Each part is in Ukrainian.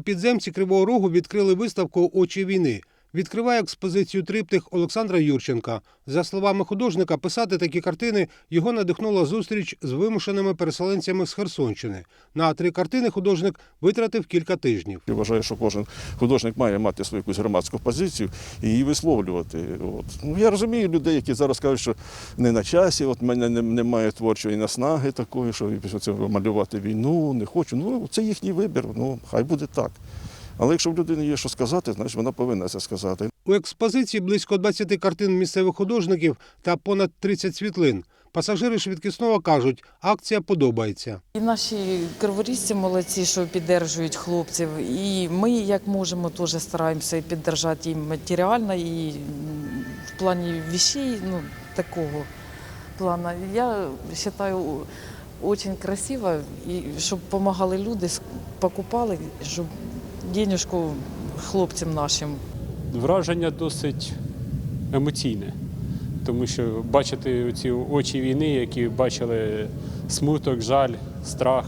У підземці Кривого Рогу відкрили виставку Очі війни. Відкриває експозицію триптих Олександра Юрченка. За словами художника, писати такі картини його надихнула зустріч з вимушеними переселенцями з Херсонщини. На три картини художник витратив кілька тижнів. Я вважаю, що кожен художник має мати свою якусь громадську позицію і її висловлювати. От. Ну, я розумію людей, які зараз кажуть, що не на часі, от мене немає творчої наснаги такої, що це малювати війну, не хочу. Ну, це їхній вибір, ну, хай буде так. Але якщо в людини є що сказати, значить вона повинна це сказати. У експозиції близько 20 картин місцевих художників та понад 30 світлин. Пасажири швидкісного кажуть, акція подобається. І наші криворізці молодці, що підтримують хлопців. І ми, як можемо, теж стараємося і підтримати їм матеріально, і в плані вещей, ну, такого плану. Я вважаю, дуже красиво, і щоб допомагали люди, покупали, щоб денежку хлопцям нашим Враження досить емоційне, тому що бачити ці очі війни, які бачили смуток, жаль, страх.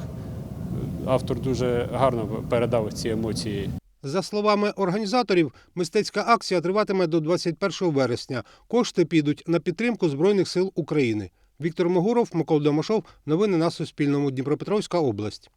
Автор дуже гарно передав ці емоції. За словами організаторів, мистецька акція триватиме до 21 вересня. Кошти підуть на підтримку Збройних сил України. Віктор Могуров, Микола Домашов. Новини на Суспільному. Дніпропетровська область.